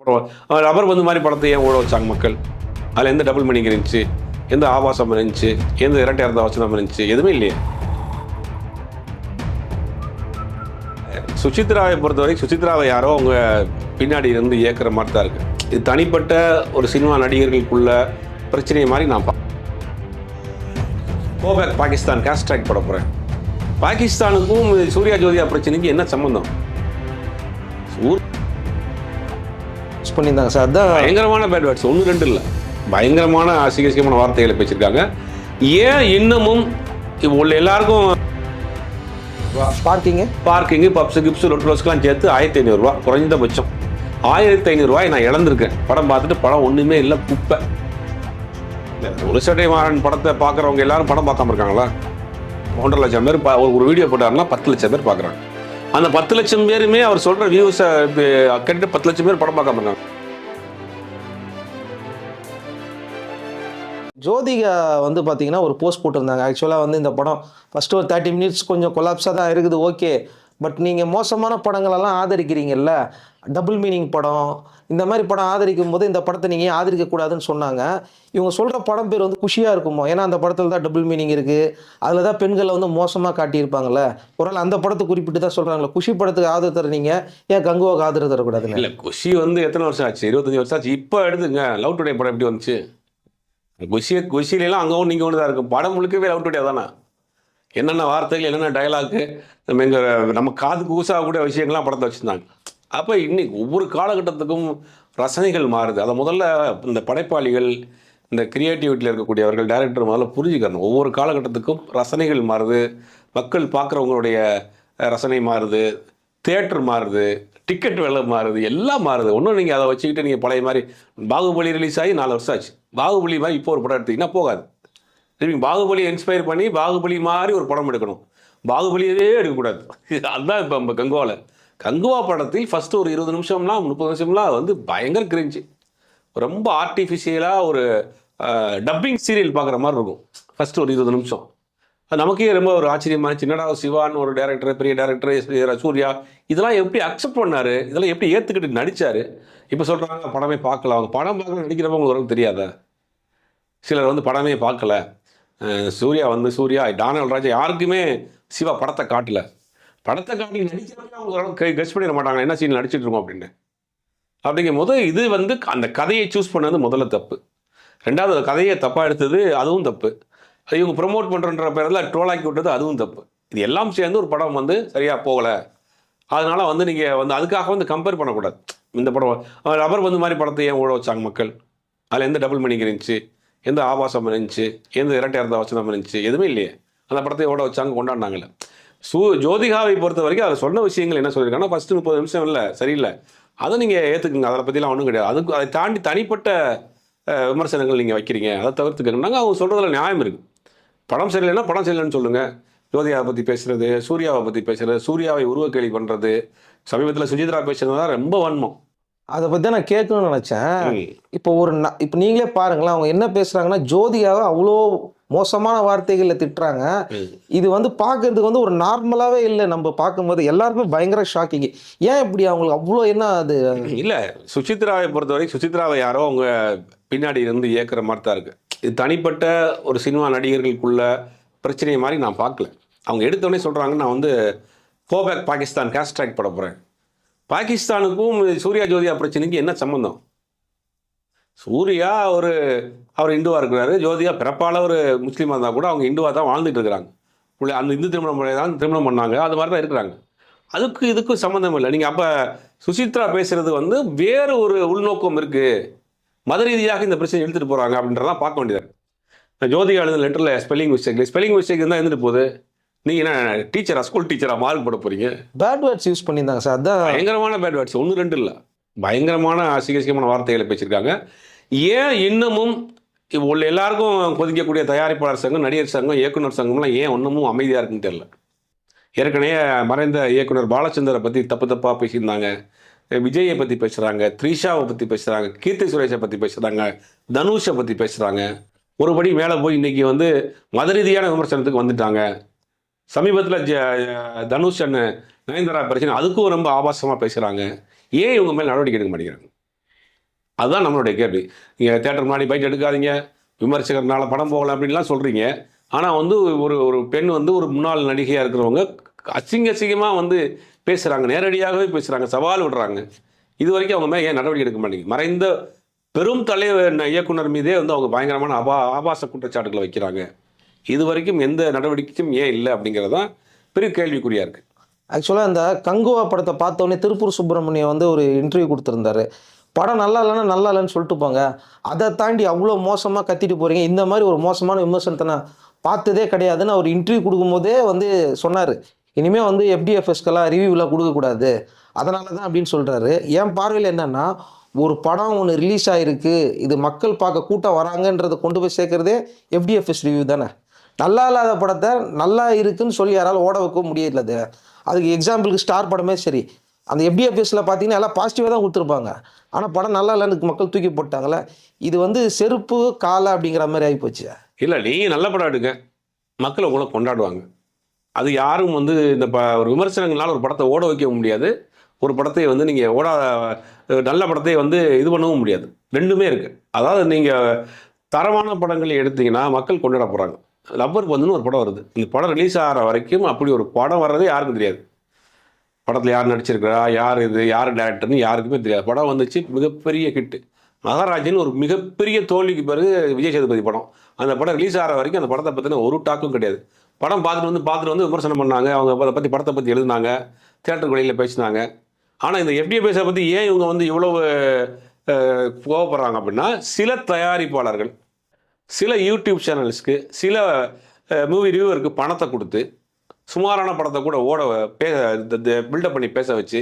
Rubber வந்து மாதிரி படத்தை ஏன் ஓட வச்சாங்க மக்கள்? அதில் எந்த டபுள் மீனிங் இருந்துச்சு? எந்த ஆபாசம் இருந்துச்சு? எந்த இரட்டை இருந்த வச்சனம் இருந்துச்சு? எதுவுமே இல்லையே. சுசித்ராவை பொறுத்தவரைக்கும் சுசித்ராவை யாரோ அவங்க பின்னாடி இருந்து இயக்குற மாதிரி தான் இருக்கு. இது தனிப்பட்ட ஒரு சினிமா நடிகர்களுக்குள்ள பிரச்சனை மாதிரி நான் கோபேக் பாகிஸ்தான் கேஸ்ட்ராக் போட போகிறேன் பாகிஸ்தானுக்கும் சூர்யா ஜோதியா பிரச்சனைக்கு என்ன சம்மந்தம் ஊர் யூஸ் பண்ணியிருந்தாங்க சார். அதான் பயங்கரமான பேட் வேர்ட்ஸ் ஒன்று ரெண்டு இல்லை. பயங்கரமான அசிங்கசியமான வார்த்தைகளை பேசியிருக்காங்க. ஏன் இன்னமும் உள்ள எல்லாருக்கும் பார்க்கிங்கு பார்க்கிங்கு பப்ஸு கிப்ஸு ரொட்டு ரோஸ்க்கெலாம் சேர்த்து ஆயிரத்தி ஐநூறுரூவா குறைந்தபட்சம். ஆயிரத்தி ஐநூறுரூவாய் நான் இழந்திருக்கேன். படம் பார்த்துட்டு படம் ஒன்றுமே இல்லை குப்பை. ஒரு சட்டை மாறன் படத்தை பார்க்குறவங்க எல்லாரும் படம் பார்க்காம இருக்காங்களா? ஒன்றரை லட்சம் பேர் ஒரு வீடியோ போட்டாருன்னா பத்து லட்சம் பேர் பார்க்குறாங்க. அந்த பத்து லட்சம் பேருமே அவர் சொல்கிற வியூஸை கேட்டு பத்து லட்சம் பேர் படம் பார்க்காம இருக்காங்க. ஜோதிகா வந்து பார்த்தீங்கன்னா ஒரு போஸ்ட் போட்டிருந்தாங்க. ஆக்சுவலாக வந்து இந்த படம் ஃபஸ்ட்டு ஒரு தேர்ட்டி மினிட்ஸ் கொஞ்சம் கொலாப்ஸாக தான் இருக்குது ஓகே பட் நீங்கள் மோசமான படங்களெல்லாம் ஆதரிக்கிறீங்கல்ல? டபுள் மீனிங் படம் இந்த மாதிரி படம் ஆதரிக்கும் போது இந்த படத்தை நீங்கள் ஆதரிக்கக்கூடாதுன்னு சொன்னாங்க. இவங்க சொல்கிற படம் பேர் வந்து குஷியாக இருக்குமோ? ஏன்னா அந்த படத்தில் தான் டபுள் மீனிங் இருக்குது அதில் தான் பெண்களை வந்து மோசமாக காட்டியிருப்பாங்கல்ல? ஒரு நாள் அந்த படத்தை குறிப்பிட்டு தான் சொல்கிறாங்களே குஷி படத்துக்கு ஆதரவு தரீங்க ஏன் கங்குவாவுக்கு ஆதரவு தரக்கூடாதுன்னு? இல்லை குஷி வந்து எத்தனை வருஷம் ஆச்சு? இருபத்தஞ்சி வருஷம் ஆச்சு. இப்போ எடுத்துங்க லவ் டுடே படம் எப்படி வந்துச்சு? குஷி குஷிலாம் அங்கே ஒன்று இங்கே ஒன்று தான் இருக்கும் படம் முழுக்கவே லவ் டுடே தானே? என்னென்ன வார்த்தைகள் என்னென்ன டயலாக்கு நம்ம எங்கள் நம்ம காது ஊசாகக்கூடிய விஷயங்கள்லாம் படத்தை வச்சுருந்தாங்க. அப்போ இன்னைக்கு ஒவ்வொரு காலகட்டத்துக்கும் ரசனைகள் மாறுது. அதை முதல்ல இந்த படைப்பாளிகள் இந்த கிரியேட்டிவிட்டியில் இருக்கக்கூடியவர்கள் டேரக்டர் முதல்ல புரிஞ்சுக்கணும். ஒவ்வொரு காலகட்டத்துக்கும் ரசனைகள் மாறுது. மக்கள் பார்க்குறவங்களுடைய ரசனை மாறுது. தேட்டர் மாறுது. டிக்கெட் விலை மாறுது எல்லாம் மாறுது. ஒன்றும் நீங்கள் அதை வச்சுக்கிட்டு நீங்கள் பழைய மாதிரி பாகுபலி ரிலீஸ் ஆகி நாலு வருஷம் ஆச்சு. பாகுபலி மாதிரி இப்போ ஒரு படம் எடுத்தீங்கன்னா போகாது. திரும்பி பாகுபலி இன்ஸ்பயர் பண்ணி பாகுபலி மாதிரி ஒரு படம் எடுக்கணும். பாகுபலியவே எடுக்கக்கூடாது. அதுதான் இப்போ நம்ம கங்குவாவில் கங்குவா படத்தில் ஃபஸ்ட்டு ஒரு இருபது நிமிஷம்லாம் முப்பது நிமிஷம்லாம் வந்து பயங்கர கிரிஞ்சு ரொம்ப ஆர்டிஃபிஷியலாக ஒரு டப்பிங் சீரியல் பார்க்குற மாதிரி இருக்கும். ஃபஸ்ட்டு ஒரு இருபது நிமிஷம். நமக்கே ரொம்ப ஒரு ஆச்சரியமா சின்னடா சிவான்னு ஒரு டேரக்டர் பெரிய டேரக்டர் எஸ் பி சூர்யா இதெல்லாம் எப்படி அக்செப்ட் பண்ணாரு? இதெல்லாம் எப்படி ஏற்றுக்கிட்டு நடிச்சாரு? இப்போ சொல்கிறாங்க படமே பார்க்கல அவங்க படம் பார்க்க நடிக்கிறவங்க உங்களுக்கு தெரியாத? சிலர் வந்து படமே பார்க்கல. சூர்யா வந்து சூர்யா டானல் ராஜா யாருக்குமே சிவா படத்தை காட்டல. படத்தை காட்டி நடிக்கிறவங்க அவங்க ஓரளவுக்கு கெஸ்ட் பண்ணிட மாட்டாங்க. என்ன சீன் நடிச்சிட்டு இருக்கோம் அப்படின்னு. அப்படிங்கும் போது இது வந்து அந்த கதையை சூஸ் பண்ணது முதல்ல தப்பு. ரெண்டாவது கதையை தப்பாக எடுத்தது அதுவும் தப்பு. அது இவங்க ப்ரொமோட் பண்ணுறன்ற பேரில் ட்ரோலாக்கி விட்டது அதுவும் தப்பு. இது எல்லாம் சேர்ந்து ஒரு படம் வந்து சரியாக போகலை. அதனால் வந்து நீங்கள் வந்து அதுக்காக வந்து கம்பேர் பண்ணக்கூடாது. இந்த படம் ரப்பர் பந்து மாதிரி படத்தை ஏன் ஓட வச்சாங்க மக்கள்? அதில் எந்த டபுள் மீனிங் இருந்துச்சு? எந்த ஆபாசம் இருந்துச்சு? எந்த இரட்டை இறந்த வச்சனம் இருந்துச்சு? எதுவுமே இல்லையே. அந்த படத்தை ஓட வச்சாங்க கொண்டாடினாங்கல்ல. சு ஜோதிகாவை பொறுத்த வரைக்கும் அதில் சொன்ன விஷயங்கள் என்ன சொல்லியிருக்காங்கன்னா ஃபஸ்ட்டு முப்பது நிமிஷம் இல்லை சரியில்லை. அதை நீங்கள் ஏற்றுக்குங்க அதை பற்றிலாம் ஒன்றும் கிடையாது. அதுக்கு அதை தாண்டி தனிப்பட்ட விமர்சனங்கள் நீங்கள் வைக்கிறீங்க. அதை தவிர்த்துக்கணும்னாங்க. அவங்க சொல்கிறதுல நியாயம் இருக்குது படம் சரியில்லைன்னா படம் சரியில்லைன்னு சொல்லுங்கள் ஜோதிகாவை பற்றி பேசுறது சூர்யாவை பற்றி பேசுறது சூர்யாவை உருவக்கேலி பண்ணுறது சமீபத்தில் சுஜித்ரா பேசுறது தான் ரொம்ப வன்மம். அதை பற்றி நான் கேட்கணும்னு நினச்சேன். இப்போ ஒரு ந- இப்போ நீங்களே பாருங்களேன் அவங்க என்ன பேசுகிறாங்கன்னா ஜோதிகாவை அவ்வளோ மோசமான வார்த்தைகளில் திட்டுறாங்க. இது வந்து பார்க்கறதுக்கு வந்து ஒரு நார்மலாகவே இல்லை. நம்ம பார்க்கும்போது எல்லாருக்குமே பயங்கர ஷாக்கிங். ஏன் இப்படி அவங்களுக்கு அவ்வளோ என்ன அது? இல்லை சுசித்ராவை பொறுத்தவரைக்கும் சுசித்ராவை யாரோ அவங்க பின்னாடி இருந்து இயக்குற மாதிரி தான் இருக்குது இது தனிப்பட்ட ஒரு சினிமா நடிகர்களுக்குள்ள பிரச்சனையை மாதிரி நான் பார்க்கல. அவங்க எடுத்தோடனே சொல்கிறாங்க நான் வந்து கோபேக் பாகிஸ்தான் கேஸ்ட்ராக் பட போகிறேன் பாகிஸ்தானுக்கும் சூர்யா ஜோதியா பிரச்சனைக்கு என்ன சம்மந்தம் சூர்யா ஒரு அவர் இந்துவாக இருக்கிறாரு. ஜோதியா பிறப்பால் ஒரு முஸ்லீமாக இருந்தால் கூட அவங்க இந்துவாக தான் வாழ்ந்துட்டு இருக்கிறாங்க. பிள்ளை அந்த இந்து திருமணம் முறை தான் திருமணம் பண்ணாங்க. அது மாதிரி தான் இருக்கிறாங்க. அதுக்கு இதுக்கும் சம்மந்தம் இல்லை. நீங்கள் அப்போ சுசித்ரா பேசுகிறது வந்து வேறு ஒரு உள்நோக்கம் இருக்குது மத ரீதியாக இந்த பிரச்சனை எடுத்துகிட்டு போகிறாங்க அப்படின்றதான் பார்க்க வேண்டியது இருக்கு. ஜோதிகா எழுதின லெட்டரில் ஸ்பெல்லிங் மிஸ்டேக் ஸ்பெல்லிங் மிஸ்டேக் இருந்தால் இருந்துட்டு போகுது. நீங்கள் என்ன டீச்சரா ஸ்கூல் டீச்சரா மார்க் போட போகிறீங்க பேட் வேர்ட்ஸ் யூஸ் பண்ணியிருந்தாங்க சார். அதான் பயங்கரமான பேட் வேர்ட்ஸ் ஒன்று ரெண்டு இல்லை. பயங்கரமான அசிங்கசியமான வார்த்தைகளை பேசியிருக்காங்க. ஏன் இன்னமும் உள்ள எல்லாருக்கும் கொதிக்கக்கூடிய தயாரிப்பாளர் சங்கம் நடிகர் சங்கம் இயக்குனர் சங்கம்லாம் ஏன் இன்னமும் அமைதியாக இருக்குன்னு தெரியல? ஏற்கனவே மறைந்த இயக்குனர் பாலச்சந்தரை பற்றி தப்பு தப்பாக பேசியிருந்தாங்க. விஜயை பற்றி பேசுகிறாங்க த்ரிஷாவை பற்றி பேசுகிறாங்க கீர்த்தி சுரேஷை பற்றி பேசுகிறாங்க தனுஷை பற்றி பேசுகிறாங்க ஒருபடி மேலே போய் இன்னைக்கு வந்து மத ரீதியான விமர்சனத்துக்கு வந்துட்டாங்க. சமீபத்தில் ஜ தனுஷ் அண்ணன் நயன்தாரா பிரச்சனை அதுக்கும் ரொம்ப ஆபாசமாக பேசுகிறாங்க ஏன் இவங்க மேல் நடவடிக்கை எடுக்க மாட்டேங்கிறாங்க? அதுதான் நம்மளுடைய கேள்வி. நீங்கள் தேட்டர் முன்னாடி பைட் எடுக்காதீங்க விமர்சகர்னால படம் போகலாம் அப்படின்லாம் சொல்கிறீங்க ஆனால் வந்து ஒரு ஒரு பெண் வந்து ஒரு முன்னாள் நடிகையாக இருக்கிறவங்க அசிங்க அசிங்கமாக வந்து பேசுகிறாங்க நேரடியாகவே பேசுகிறாங்க சவால் விடுறாங்க. இது வரைக்கும் அவங்க மேலே ஏன் நடவடிக்கை எடுக்க மாட்டேங்குது? மறைந்த பெரும் தலைவர் இயக்குனர் மீதே வந்து அவங்க பயங்கரமான அபா ஆபாச குற்றச்சாட்டுகளை வைக்கிறாங்க. இது வரைக்கும் எந்த நடவடிக்கையும் ஏன் இல்லை அப்படிங்கிறது தான் பெரிய கேள்விக்குறியாக இருக்குது ஆக்சுவலாக இந்த கங்குவா படத்தை பார்த்தோன்னே திருப்பூர் சுப்பிரமணியம் வந்து ஒரு இன்டர்வியூ கொடுத்துருந்தாரு. படம் நல்லா இல்லைன்னா நல்லா இல்லைன்னு சொல்லிட்டு போங்க. அதை தாண்டி அவ்வளோ மோசமாக கத்திட்டு போகிறீங்க இந்த மாதிரி ஒரு மோசமான விமர்சனத்தை நான் பார்த்ததே கிடையாதுன்னு அவர் இன்டர்வியூ கொடுக்கும்போதே வந்து சொன்னார். இனிமேல் வந்து எஃப்டிஎஃப்எஸ்க்கெல்லாம் ரிவ்யூலாம் கொடுக்கக்கூடாது அதனால தான் அப்படின்னு சொல்கிறாரு என் பார்வையில் என்னென்னா ஒரு படம் ஒன்று ரிலீஸ் ஆகிருக்கு இது மக்கள் பார்க்க கூட்டம் வராங்கன்றதை கொண்டு போய் சேர்க்குறதே எஃப்டிஎஃப்எஸ் ரிவ்யூ தானே. நல்லா இல்லாத படத்தை நல்லா இருக்குன்னு சொல்லி யாரால் ஓட வைக்க முடியல அது. அதுக்கு எக்ஸாம்பிளுக்கு ஸ்டார் படமே சரி. அந்த எஃப்டிஎஃப்எஸில் பார்த்தீங்கன்னா எல்லாம் பாசிட்டிவாக தான் கொடுத்துருப்பாங்க. ஆனால் படம் நல்லா இல்லைன்னு மக்கள் தூக்கி போட்டாங்களே இது வந்து செருப்பு காலை அப்படிங்கிற மாதிரி ஆகிப்போச்சு இல்லை நீங்கள் நல்ல படம் எடுங்க. மக்கள் உங்களை கொண்டாடுவாங்க. அது யாரும் வந்து இந்த ப ஒரு விமர்சனங்களால் ஒரு படத்தை ஓட வைக்க முடியாது. ஒரு படத்தை வந்து நீங்கள் ஓட நல்ல படத்தை வந்து இது பண்ணவும் முடியாது. ரெண்டுமே இருக்குது அதாவது நீங்கள் தரமான படங்களை எடுத்தீங்கன்னா மக்கள் கொண்டாட போகிறாங்க லவ்வர் பந்துன்னு ஒரு படம் வருது. இந்த படம் ரிலீஸ் ஆகிற வரைக்கும் அப்படி ஒரு படம் வர்றதே யாருக்கும் தெரியாது. படத்தில் யார் நடிச்சிருக்கிறா யார் இது யார் டேரக்டர்னு யாருக்குமே தெரியாது. படம் வந்துச்சு மிகப்பெரிய கிட்டு மகாராஜன் ஒரு மிகப்பெரிய தோல்விக்கு பிறகு விஜய் சேதுபதி படம். அந்த படம் ரிலீஸ் ஆகிற வரைக்கும் அந்த படத்தை பற்றின ஒரு டாக்கும் கிடையாது. படம் பார்த்துட்டு வந்து பார்த்துட்டு வந்து விமர்சனம் பண்ணாங்க. அவங்க அதை பற்றி படத்தை பற்றி எழுதினாங்க. தேட்டர் வெளியில் பேசினாங்க. ஆனால் இந்த எஃப்டிஎஃப்எஸை பற்றி ஏன் இவங்க வந்து இவ்வளவு கோவப்படுறாங்க அப்படின்னா சில தயாரிப்பாளர்கள் சில யூடியூப் சேனல்ஸ்க்கு சில மூவி ரிவ்யூவருக்கு பணத்தை கொடுத்து சுமாரான படத்தை கூட ஓட பே பில்டப் பண்ணி பேச வச்சு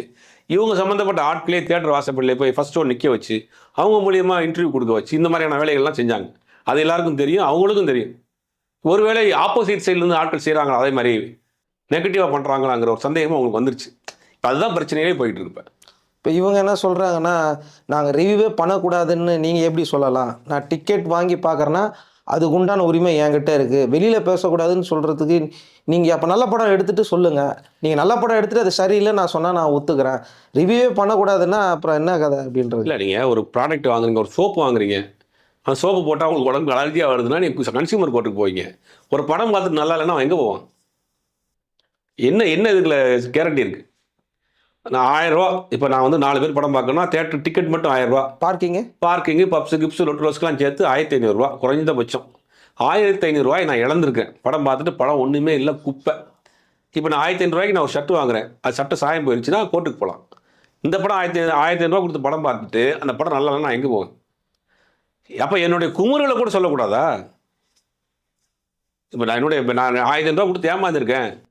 இவங்க சம்மந்தப்பட்ட ஆட்களே தியேட்டர் வாசப்படியில் போய் ஃபஸ்ட் ஷோ நிற்க வச்சு அவங்க மூலியமாக இன்டர்வியூ கொடுக்க வச்சு இந்த மாதிரியான வேலைகள்லாம் செஞ்சாங்க. அது எல்லாருக்கும் தெரியும் அவங்களுக்கும் தெரியும். ஒருவேளை ஆப்போசிட் சைட்லேருந்து ஆட்கள் செய்கிறாங்களா அதே மாதிரி நெகட்டிவாக பண்ணுறாங்களாங்கிற ஒரு சந்தேகமும் அவங்களுக்கு வந்துருச்சு. இப்ப அதுதான் பிரச்சனையே போயிட்டு இருப்பேன் இப்போ. இவங்க என்ன சொல்கிறாங்கன்னா நாங்கள் ரிவ்யூவே பண்ணக்கூடாதுன்னு நீங்கள் எப்படி சொல்லலாம்? நான் டிக்கெட் வாங்கி பார்க்குறேன்னா அதுக்கு உண்டான உரிமை என்கிட்ட இருக்குது வெளியில் பேசக்கூடாதுன்னு சொல்கிறதுக்கு நீங்கள் அப்போ நல்ல படம் எடுத்துகிட்டு சொல்லுங்கள் நீங்கள் நல்ல படம் எடுத்துகிட்டு அது சரியில்லை நான் சொன்னால் நான் ஒத்துக்கிறேன். ரிவ்யூவே பண்ணக்கூடாதுன்னா அப்புறம் என்ன கதை அப்படின்றது? இல்லை நீங்கள் ஒரு ப்ராடக்ட் வாங்குறீங்க ஒரு சோப்பு வாங்குறீங்க. சோப்பு போட்டால் உங்களுக்கு உடம்பு அலர்ஜியாக வருதுன்னா நீங்கள் கன்சியூமர் கோர்ட்டுக்கு போவீங்க. ஒரு படம் பார்த்துட்டு நல்லா இல்லைன்னா எங்கே போவான்? என்ன என்ன இதுல கேரண்டி இருக்குது நான் ஆயிரம் ரூபா இப்போ நான் வந்து நாலு பேர் படம் பார்க்கணும்னா தேட்டர் டிக்கெட் மட்டும் ஆயிரம் ரூபா. பார்க்கிங்கு பார்க்கிங்கு பப்ஸு கிப்ஸு லொட்டு ரோஸ்க்கெலாம் சேர்த்து ஆயிரத்தி ஐநூறுரூவா குறைந்தபட்சம் ஆயிரத்தி ஐநூறுரூவாய் நான் இழந்திருக்கேன். படம் பார்த்துட்டு படம் ஒன்றுமே இல்லை குப்பை. இப்போ நான் ஆயிரத்தி ஐநூறுரூவாய்க்கு நான் ஒரு ஷர்ட் வாங்குறேன். அது ஷர்ட்டு சாயம் போயிருச்சுன்னா கோர்ட்டுக்கு போகலாம் இந்த படம் ஆயிரத்தி ஆயிரத்தி ஐநூறுரூவா கொடுத்து படம் பார்த்துட்டு அந்த படம் நல்லா இல்லைன்னா நான் எங்கே போவேன்? அப்போ என்னுடைய குமுறுகளை கூட சொல்லக்கூடாதா? இப்போ நான் என்னுடைய இப்போ நான் ஆயிரத்தி ஐநூறுரூவா கொடுத்து ஏமாந்துருக்கேன்.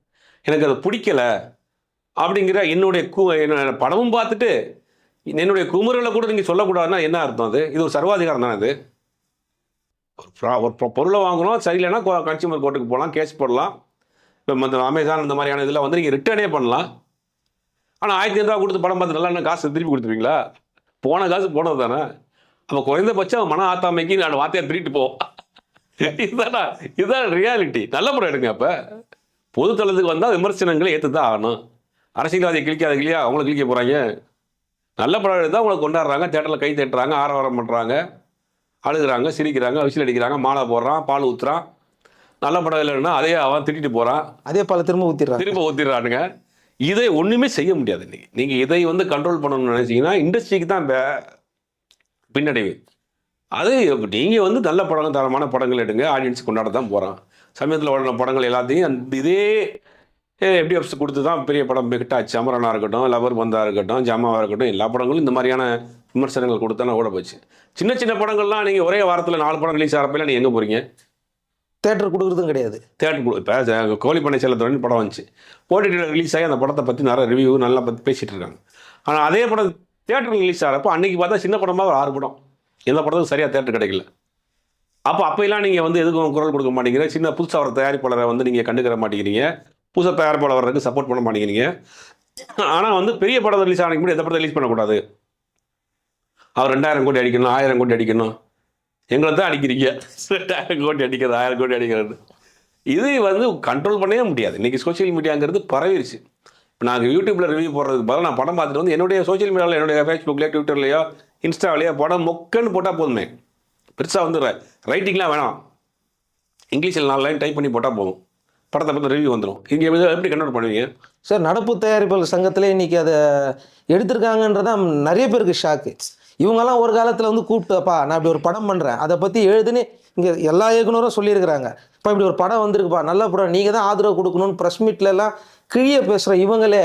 எனக்கு அது பிடிக்கல. அப்படிங்கிற என்னுடைய கு என்னோட படமும் பார்த்துட்டு என்னுடைய குமுறுகளை கூட நீங்கள் சொல்லக்கூடாதுன்னா என்ன அர்த்தம் அது? இது ஒரு சர்வாதிகாரம் தானே அது? ஒரு ப்ரா- பொருளை வாங்கணும் சரியில்லைன்னா கன்சியூமர் கோர்ட்டுக்கு போகலாம் கேஸ் போடலாம். இப்போ இந்த அமேசான் இந்த மாதிரியான இதில் வந்து நீங்கள் ரிட்டர்னே பண்ணலாம். ஆனால் ஆயிரத்தி ஐநூறுரூவா கொடுத்து படம் பார்த்து நல்லா என்ன காசு திருப்பி கொடுத்துருவீங்களா? போன காசு போனது தானே? அப்போ குறைந்தபட்சம் மன ஆத்தாமைக்கு நான் வார்த்தையை திருட்டு போ. இதுதானா? இதுதான் ரியாலிட்டி நல்ல படம் எடுங்க அப்போ. பொதுத்தளத்துக்கு வந்தால் விமர்சனங்களை ஏற்று தான் ஆகணும். அரசியல்வாதியை கிழிக்காத கிளியா அவங்கள கிழிக்க போகிறாங்க நல்ல படம் எடுத்தால் அவங்கள கொண்டாடுறாங்க தேட்டரில் கை தட்டுறாங்க ஆரவாரம் பண்ணுறாங்க அழுகுறாங்க சிரிக்கிறாங்க விசில் அடிக்கிறாங்க மாலை போடுறான் பால் ஊத்துறான். நல்ல படம் இல்லைன்னா அதே அவன் திட்டிட்டு போகிறான் அதே பல திரும்ப ஊற்றிடுறாங்க திரும்ப ஊத்திடுறானுங்க. இதை ஒன்றுமே செய்ய முடியாது இன்னைக்கு. நீங்கள் இதை வந்து கண்ட்ரோல் பண்ணணும்னு நினைச்சீங்கன்னா இண்டஸ்ட்ரிக்கு தான் பின்னடைவு. அது நீங்கள் வந்து நல்ல படங்கள் தரமான படங்கள் எடுங்க. ஆடியன்ஸ் கொண்டாட தான் போகிறான் சமயத்தில் ஓடின படங்கள் எல்லாத்தையும் அந்த இதே எப்படி அப்ஸ் கொடுத்து தான் பெரிய படம் ஹிட் ஆச்சு. அமரனா இருக்கட்டும் லவர் பந்தா இருக்கட்டும் ஜமாவா இருக்கட்டும் எல்லா படங்களும் இந்த மாதிரியான விமர்சனங்கள் கொடுத்தானே ஓட போச்சு. சின்ன சின்ன படங்கள்லாம் நீங்கள் ஒரே வாரத்தில் நாலு படம் ரிலீஸ் ஆகிறப்பெல்லாம் நீங்கள் எங்கே போகிறீங்க தேட்டர் கொடுக்குறதும் கிடையாது. தேட்டர் இப்போ கோழி பண்ணை செல்லத்துடன் படம் வந்துச்சு. ஓடிடியில் ரிலீஸ் ஆகி அந்த படத்தை பற்றி நிறைய ரிவ்யூ நல்லா பற்றி பேசிகிட்டு இருக்காங்க. ஆனால் அதே படம் தேட்டர் ரிலீஸ் ஆகிறப்போ அன்னைக்கு பார்த்தா சின்ன படமாக ஒரு ஆறு படம். எந்த படத்துக்கும் சரியாக தேட்டர் கிடைக்கல. அப்போ அப்போலாம் நீங்கள் வந்து எதுக்கும் குரல் கொடுக்க மாட்டேங்கிற சின்ன புதுசாக வர தயாரிப்பாளரை வந்து நீங்கள் கண்டுக்கிற மாட்டேங்கிறீங்க. புதுசாக தயாரிப்பாளர் வர்றதுக்கு சப்போர்ட் பண்ண மாட்டேங்கிறீங்க. ஆனால் வந்து பெரிய படம் ரிலீஸ் ஆனதுக்கு முன்னாடி எந்த படத்தை ரிலீஸ் பண்ணக்கூடாது? அவர் ரெண்டாயிரம் கோடி அடிக்கணும் ஆயிரம் கோடி அடிக்கணும். எங்களை தான் அடிக்கிறீங்க. ரெண்டாயிரம் கோடி அடிக்கிறது ஆயிரம் கோடி அடிக்கிறது. இது வந்து கண்ட்ரோல் பண்ணவே முடியாது. இன்றைக்கி சோஷியல் மீடியாங்கிறது பரவிருச்சு. இப்போ நாங்கள் யூடியூப்பில் ரிவ்யூ போடுறதுக்கு பதிலாக நான் படம் பார்த்துட்டு வந்து என்னுடைய சோஷியல் மீடியாவில் என்னுடைய ஃபேஸ்புக்லேயோ ட்விட்டர்லையோ இன்ஸ்டாவிலையோ படம் மொக்கன்னு போட்டால் போதுமே. பெருசாக வந்து ரைட்டிங்லாம் வேணாம். இங்கிலீஷில் நாலு லைன் டைப் பண்ணி போட்டால் போதும். படத்தை பற்றி ரிவ்யூ வந்துடும் இங்கே எப்படி கன்வெர்ட் பண்ணுவீங்க? சார் நடப்பு தயாரிப்பாளர் சங்கத்திலே இன்னைக்கு அதை எடுத்திருக்காங்கன்றதான் நிறைய பேருக்கு ஷாக்கு இவங்கெல்லாம் ஒரு காலத்தில் வந்து கூப்பிட்டுப்பா நான் இப்படி ஒரு படம் பண்ணுறேன் அதை பற்றி எழுதுன்னு இங்கே எல்லா இயக்குனரும் சொல்லியிருக்கிறாங்க. இப்போ இப்படி ஒரு படம் வந்திருக்குப்பா நல்ல படம். நீங்கள் தான் ஆதரவு கொடுக்கணும்னு ப்ரெஸ் மீட்லலாம் கிழிய பேசுகிற இவங்களே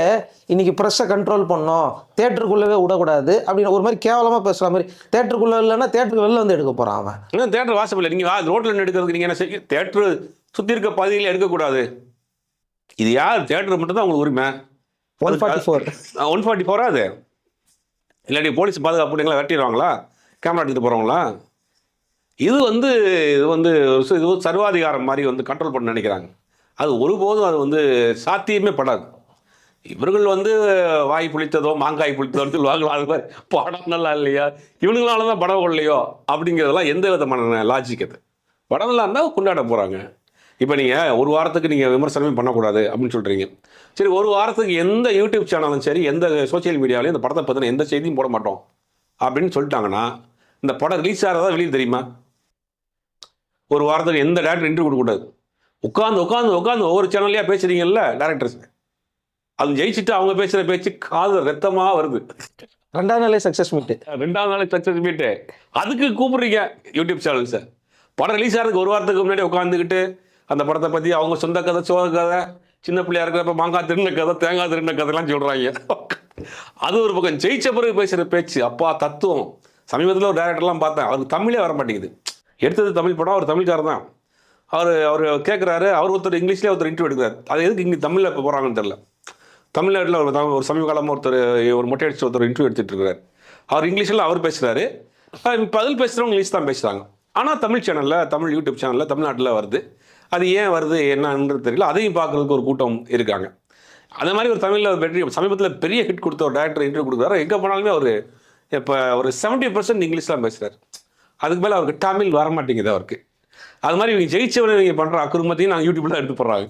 இன்னைக்கு ப்ரெஸ்ஸை கண்ட்ரோல் பண்ணோம். தேட்டருக்குள்ளவே விடக்கூடாது அப்படின்னு ஒரு மாதிரி கேவலமாக பேசுகிற மாதிரி தேட்டருக்குள்ளே இல்லைன்னா தேட்டருக்கு வெளில வந்து எடுக்க போகிறான் அவன். இன்னும் தேட்டர் வாசப்பில்லை நீங்கள் ரோட்டில் எடுக்கிறதுக்கு நீங்கள் என்ன செய்ய தேட்டரு சுற்றி இருக்க பகுதியில் எடுக்கக்கூடாது. இது யார்? தேட்டர் மட்டும் தான் உங்களுக்கு உரிமை. One forty four one forty ஃபோரா அது? இல்லாட்டி போலீஸ் பாதுகாப்பு எங்களை வெட்டிடுவாங்களா கேமரா எடுத்துகிட்டு போகிறவங்களா இது வந்து இது வந்து இது சர்வாதிகாரம் மாதிரி வந்து கண்ட்ரோல் பண்ண நினைக்கிறாங்க. அது ஒருபோதும் அது வந்து சாத்தியமே படாது. இவர்கள் வந்து வாய் புளித்ததோ மாங்காய் புளித்ததோன்னு சொல்லுவாங்களோ அது மாதிரி படம் நல்லா இல்லையா? இவனுங்களால தான் படம் இல்லையோ அப்படிங்கிறதெல்லாம் எந்த விதமான லாஜிக் அது? படம் நல்லா இருந்தால் கொண்டாட போகிறாங்க இப்போ நீங்கள் ஒரு வாரத்துக்கு நீங்கள் விமர்சனமே பண்ணக்கூடாது அப்படின்னு சொல்கிறீங்க சரி ஒரு வாரத்துக்கு எந்த யூடியூப் சேனலும் சரி எந்த சோஷியல் மீடியாலையும் இந்த படத்தை பற்றின எந்த செய்தியும் போட மாட்டோம் அப்படின்னு சொல்லிட்டாங்கன்னா இந்த படம் ரிலீஸ் ஆகிறதா வெளியே தெரியுமா? ஒரு வாரத்துக்கு எந்த டேரக்டர் இன்டர்வியூ கொடுக்கக்கூடாது. உட்காந்து உட்காந்து உட்காந்து ஒவ்வொரு சேனல்லையா பேசுறீங்கல்ல டேரக்டர்ஸ் அது ஜெயிச்சுட்டு அவங்க பேசுகிற பேச்சு காது ரத்தமாக வருது. ரெண்டாம் நிலை சக்ஸஸ் மீட்டு ரெண்டாவது நாள் சக்ஸஸ் மீட்டு அதுக்கு கூப்பிடுறீங்க யூடியூப் சேனல்ஸை படம் ரிலீஸ் ஆகிறதுக்கு ஒரு வாரத்துக்கு முன்னாடி உட்காந்துக்கிட்டு அந்த படத்தை பற்றி அவங்க சொந்த கதை சோக கதை சின்ன பிள்ளையா இருக்கிறப்ப மாங்காய் திருண்ண கதை தேங்காய் திருண்ண கதைலாம் சொல்கிறாங்க அது ஒரு பக்கம். ஜெயிச்ச பிறகு பேசுகிற பேச்சு அப்பா தத்துவம். சமீபத்தில் ஒரு டேரக்டர்லாம் பார்த்தேன். அவருக்கு தமிழே வர மாட்டேங்குது எடுத்தது தமிழ் படம் அவர் தமிழ்காரர் தான். அவர் அவர் கேட்குறாரு அவர் ஒருத்தர் இங்கிலீஷ்லேயே ஒருத்தர் இன்டர்வியூ எடுக்கிறார். அது எதுக்கு இங்கே தமிழில் இப்போ போகிறாங்கன்னு தெரில தமிழ்நாட்டில் ஒரு ஒரு சமீப காலமாக ஒருத்தர் ஒரு மொட்டை அடிச்சு ஒருத்தர் இன்டர்வியூ எடுத்துகிட்டு இருக்கிறார் அவர் இங்கிலீஷில் அவர் பேசுகிறாரு பதில் பேசுகிறவங்க இங்கிலீஷ் தான் பேசுகிறாங்க ஆனால் தமிழ் சேனலில் தமிழ் யூடியூப் சேனலில் தமிழ்நாட்டில் வருது. அது ஏன் வருது என்னன்றது தெரியல. அதையும் பார்க்குறதுக்கு ஒரு கூட்டம் இருக்காங்க. அதே மாதிரி ஒரு தமிழில் வெற்றி சமீபத்தில் பெரிய ஹிட் கொடுத்த ஒரு டேரக்டர் இன்டர்வியூ கொடுக்குறாரு. எங்கே போனாலுமே அவர் இப்போ ஒரு செவன்ட்டி பர்சன்ட் இங்கிலீஷ் தான் பேசுகிறார் அதுக்கு மேலே அவருக்கு தமிழ் வர மாட்டேங்குது அவருக்கு. அது மாதிரி இவங்க ஜெயிச்சவனை இவங்க பண்ணுற அக்குருமத்தையும் நாங்கள் யூடியூப்பில் தான் எடுத்து போடுறாங்க.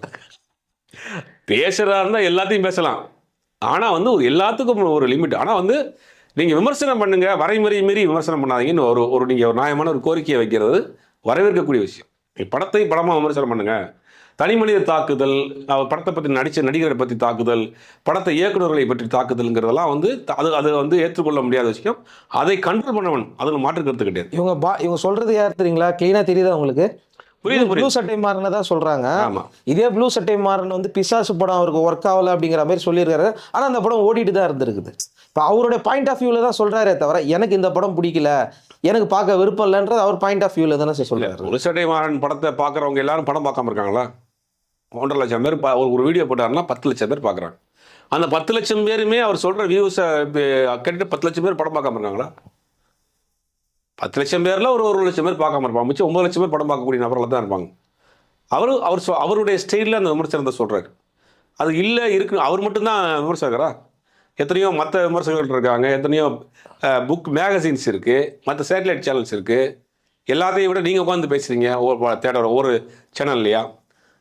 பேசுகிறதா இருந்தால் எல்லாத்தையும் பேசலாம். ஆனால் வந்து ஒரு எல்லாத்துக்கும் ஒரு லிமிட் ஆனால் வந்து நீங்கள் விமர்சனம் பண்ணுங்கள் வரைமுறை மீறி விமர்சனம் பண்ணாதீங்கன்னு ஒரு ஒரு நீங்கள் ஒரு நியாயமான ஒரு கோரிக்கையை வைக்கிறது வரவேற்கக்கூடிய விஷயம். படத்தை படமாக விமர்சனம் பண்ணுங்கள் தனி மனித தாக்குதல் அவர் படத்தை பற்றி நடித்த நடிகரை பற்றி தாக்குதல் படத்தை இயக்குநர்களை பற்றி தாக்குதல்ங்கிறதெல்லாம் வந்து அது அது வந்து ஏற்றுக்கொள்ள முடியாத விஷயம். அதை கண்ட்ரோல் பண்ணவன் அதில் மாற்று கருத்து கிடையாது. இவங்க பா இவங்க சொல்றது யார் தெரியுங்களா? க்ளீனாக தெரியுதா உங்களுக்கு? புரியுது ப்ளூ சட்டை மாறினதா சொல்றாங்க. ஆமாம் இதே ப்ளூ சட்டை மாறன் வந்து பிசாசு படம் அவருக்கு ஒர்க் ஆகல அப்படிங்கிற மாதிரி சொல்லியிருக்காரு. ஆனால் அந்த படம் ஓடிட்டு தான் இருந்திருக்குது. இப்போ அவருடைய பாயிண்ட் ஆஃப் வியூவில் தான் சொல்றாரே தவிர எனக்கு இந்த படம் பிடிக்கல. எனக்கு பார்க்க விருப்பம் இல்லைன்றது அவர் பாயிண்ட் ஆஃப் வியூவில் தானே சார் சொல்றாரு. ஒரு சட்டை மாறன் படத்தை பார்க்குறவங்க எல்லாரும் படம் பார்க்காம இருக்காங்களா? ஒன்றரை லட்சம் பேர் பா- ஒரு ஒரு வீடியோ போட்டாருன்னா பத்து லட்சம் பேர் பார்க்குறாங்க. அந்த பத்து லட்சம் பேருமே அவர் சொல்கிற வியூஸை கேட்டுட்டு பத்து லட்சம் பேர் படம் பார்க்காம இருக்காங்களா? பத்து லட்சம் பேரில் ஒரு ஒரு லட்சம் பேர் பார்க்காம இருப்பாங்க. மிச்சம் ஒம்பது லட்சம் பேர் படம் பார்க்கக்கூடிய நபர்கள் தான் இருப்பாங்க. அவர் அவர் சொ- அவருடைய ஸ்டைலில் அந்த விமர்சனத்தை சொல்கிறாரு அது இல்லை இருக்கு அவர் மட்டும்தான் விமர்சகரா? எத்தனையோ மற்ற விமர்சகர்கள் இருக்காங்க. எத்தனையோ புக் மேகசின்ஸ் இருக்குது மற்ற சேட்டலைட் சேனல்ஸ் இருக்குது எல்லாத்தையும் விட நீங்கள் உட்காந்து பேசுகிறீங்க ஒவ்வொரு தேட்டர் ஒவ்வொரு சேனல்லையா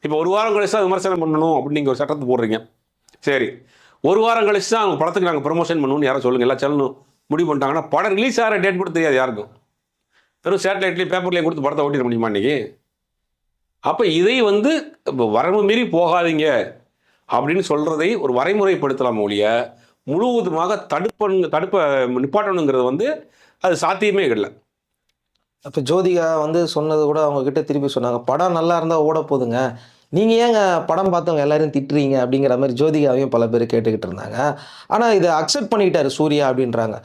இப்போ ஒரு வாரம் கழிச்சு தான் விமர்சனம் பண்ணணும் அப்படின்னு நீங்கள் ஒரு சட்டத்தை போடுறீங்க. சரி. ஒரு வாரம் கழிச்சு தான் அவங்க படத்துக்கு நாங்கள் ப்ரொமோஷன் பண்ணணும்னு யாரும் சொல்லுங்கள் எல்லா சேனலும் முடிவு பண்ணிட்டாங்கன்னா படம் ரிலீஸ் ஆகிற டேட் கூட தெரியாது யாருக்கும். வெறும் சேட்டலைட்லேயும் பேப்பர்லேயும் கொடுத்து படத்தை ஓட்டிட முடியுமா இன்றைக்கி அப்போ இதை வந்து இப்ப வரம்பு மீறி போகாதீங்க அப்படின்னு சொல்கிறதை ஒரு வரைமுறைப்படுத்தலாம் ஒழிய முழுவதுமாக தடுப்பணுங்க தடுப்ப நிப்பாட்டணுங்கிறது வந்து அது சாத்தியமே இல்லை. இப்போ ஜோதிகா வந்து சொன்னது கூட அவங்க கிட்ட திருப்பி சொன்னாங்க படம் நல்லா இருந்தால் ஓட போகுதுங்க நீங்கள் ஏங்க படம் பார்த்தவங்க எல்லாரையும் திட்டுறீங்க? அப்படிங்கிற மாதிரி ஜோதிகாவையும் பல பேர் கேட்டுக்கிட்டு இருந்தாங்க. ஆனால் இதை அக்செப்ட் பண்ணிக்கிட்டாரு சூர்யா அப்படின்றாங்க.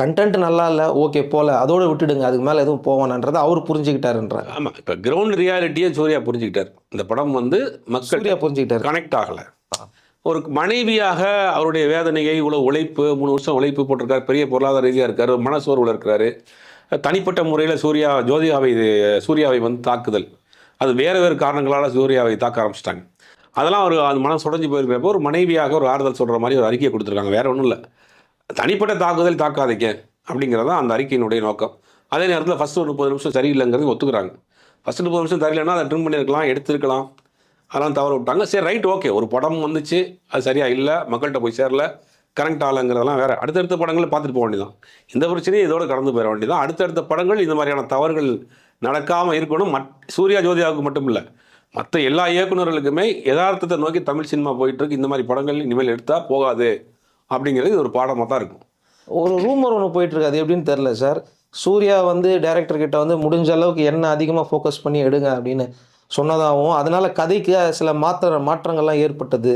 கண்டென்ட் நல்லா இல்லை ஓகே போல அதோட விட்டுடுங்க அதுக்கு மேலே எதுவும் போவானன்றதை அவர் புரிஞ்சுக்கிட்டாருன்றாங்க. ஆமாம் இப்போ கிரவுண்ட் ரியாலிட்டியை சூர்யா புரிஞ்சுக்கிட்டார். இந்த படம் வந்து மக்கள் சூர்யா புரிஞ்சுக்கிட்டாரு. கனெக்ட் ஆகலை. ஒரு மனைவியாக அவருடைய வேதனையை இவ்வளோ உழைப்பு மூணு வருஷம் உழைப்பு போட்டிருக்காரு பெரிய பொருளாதார ரீதியாக இருக்காரு மனசோர்வில் இருக்கிறாரு. தனிப்பட்ட முறையில் சூர்யா ஜோதிகாவை சூர்யாவை வந்து தாக்குதல். அது வேறு வேறு காரணங்களால் சூர்யாவை தாக்க ஆரம்பிச்சிட்டாங்க. அதெல்லாம் ஒரு அது மனம் சுடஞ்சு போயிருக்கிறப்போ ஒரு மனைவியாக ஒரு ஆறுதல் சொல்கிற மாதிரி ஒரு அறிக்கையை கொடுத்துருக்காங்க. வேறு ஒன்றும் இல்லை. தனிப்பட்ட தாக்குதல் தாக்காதீங்க அப்படிங்கிறது தான் அந்த அறிக்கையினுடைய நோக்கம். அதே நேரத்தில் ஃபஸ்ட்டு ஒரு முப்பது நிமிஷம் சரியில்லைங்கிறது ஒத்துக்கிறாங்க. ஃபஸ்ட்டு முப்பது நிமிஷம் சரியில்லைன்னா அதை ட்ரிம் பண்ணியிருக்கலாம் எடுத்திருக்கலாம். அதெல்லாம் தவற விட்டாங்க. சரி ரைட் ஓகே ஒரு படம் வந்துச்சு அது சரியாக இல்லை மக்கள்கிட்ட போய் சேரல. கரண்ட் ஆளுங்கிறதெல்லாம் வேறு. அடுத்தடுத்த படங்களை பார்த்துட்டு போக வேண்டியதான் இந்த பிரச்சனையும் இதோடு கடந்து போயிட வேண்டியதான் அடுத்தடுத்த படங்கள் இந்த மாதிரியான தவறுகள் நடக்காமல் இருக்கணும். மட் சூர்யா ஜோதியாவுக்கு மட்டும் இல்லை. மற்ற எல்லா இயக்குனர்களுக்குமே யதார்த்தத்தை நோக்கி தமிழ் சினிமா போயிட்டுருக்கு. இந்த மாதிரி படங்கள் இனிமேல் எடுத்தால் போகாது அப்படிங்கிறது இது ஒரு பாடமாக தான் இருக்கும். ஒரு ரூமர் ஒன்று போயிட்டுருக்கு. அது எப்படின்னு தெரில சார். சூர்யா வந்து டேரக்டர்கிட்ட வந்து முடிஞ்ச அளவுக்கு என்ன அதிகமாக ஃபோக்கஸ் பண்ணி எடுங்க அப்படின்னு சொன்னதாகவும் அதனால் கதைக்கு சில மாற்ற மாற்றங்கள்லாம் ஏற்பட்டது.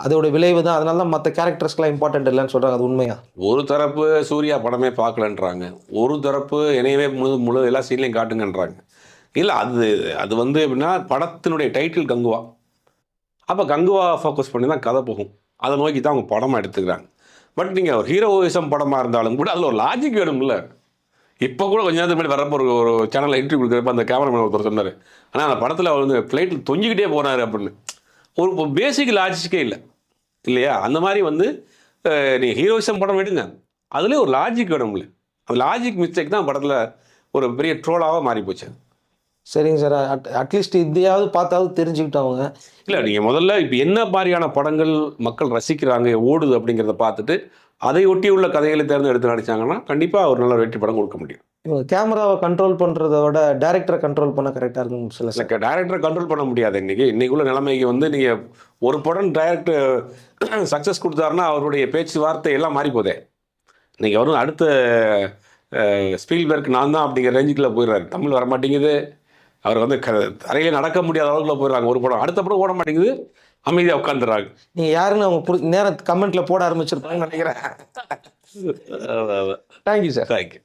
அதோட விளைவு தான். அதனால தான் மற்ற கேரக்டர்ஸ்க்கெலாம் இம்பார்ட்டன்ட் இல்லைன்னு சொல்கிறாங்க அது உண்மையா? ஒரு தரப்பு சூர்யா படமே பார்க்கலன்றாங்க. ஒரு தரப்பு என்னையவே முழு முழு எல்லா சீன்லையும் காட்டுங்கன்றாங்க. இல்லை அது அது வந்து எப்படின்னா படத்தினுடைய டைட்டில் கங்குவா. அப்போ கங்குவா ஃபோக்கஸ் பண்ணி தான் கதை போகும். அதை நோக்கி தான் அவங்க படமாக எடுத்துக்கிறாங்க. பட் நீங்கள் ஒரு ஹீரோயிசம் படமாக இருந்தாலும் கூட அதில் ஒரு லாஜிக் வேணும்ல. இப்போ கூட கொஞ்ச நேரத்துக்கு முன்னாடி வரப்போ ஒரு ஒரு சேனலில் இன்டர்வியூ கொடுக்குறப்ப அந்த கேமராமேன் ஒருத்தர் சொன்னார் ஆனால் அந்த படத்தில் அவர் வந்து ஃப்ளைட்டில் தொங்கிக்கிட்டே போனார் அப்படின்னு. ஒரு பேசிக் லாஜிக்கே இல்லை. இல்லையா? அந்த மாதிரி வந்து நீ ஹீரோயிசம் படம் எடுங்க. அதுலேயே ஒரு லாஜிக் வேணும்ல. அந்த லாஜிக் மிஸ்டேக் தான் படத்தில் ஒரு பெரிய ட்ரோலாக மாறி போச்சு. சரிங்க சார். அட் அட்லீஸ்ட் இதையாவது பார்த்தாவது தெரிஞ்சுக்கிட்டவங்க. இல்லை நீங்கள் முதல்ல இப்போ என்ன மாதிரியான படங்கள் மக்கள் ரசிக்கிறாங்க ஓடுது அப்படிங்கிறத பார்த்துட்டு அதை ஒட்டி உள்ள கதைகளை தேர்ந்தெடுத்து நடிச்சாங்கன்னா கண்டிப்பாக ஒரு நல்ல வெற்றி படம் கொடுக்க முடியும். கேமராவை கண்ட்ரோல் பண்ணுறத விட டேரக்டரை கண்ட்ரோல் பண்ண கரெக்டாக இருக்கும் சில இல்லை டேரக்டரை கண்ட்ரோல் பண்ண முடியாது இன்னைக்கு. இன்னைக்குள்ள நிலைமைக்கு வந்து நீங்கள் ஒரு படம் டைரக்டர் சக்ஸஸ் கொடுத்தாருன்னா அவருடைய பேச்சு வார்த்தை எல்லாம் மாறி போதே இன்னைக்கு அவரும் அடுத்த ஸ்பீல்பர்க் நான் தான் அப்படிங்கிற ரேஞ்சுக்குள்ள போயிடுறாரு. தமிழ் வர மாட்டேங்குது அவர் வந்து க தரையில நடக்க முடியாத அளவுக்குள்ள போயிடுறாங்க ஒரு படம். அடுத்த படம் ஓட மாட்டேங்குது. அமைதியாக உட்காந்துடுறாங்க நீங்கள் யாருன்னு அவங்க புடி நேரம் கமெண்ட்டில் போட ஆரம்பிச்சிருப்பாங்கன்னு நினைக்கிறேன். Thank you sir thank you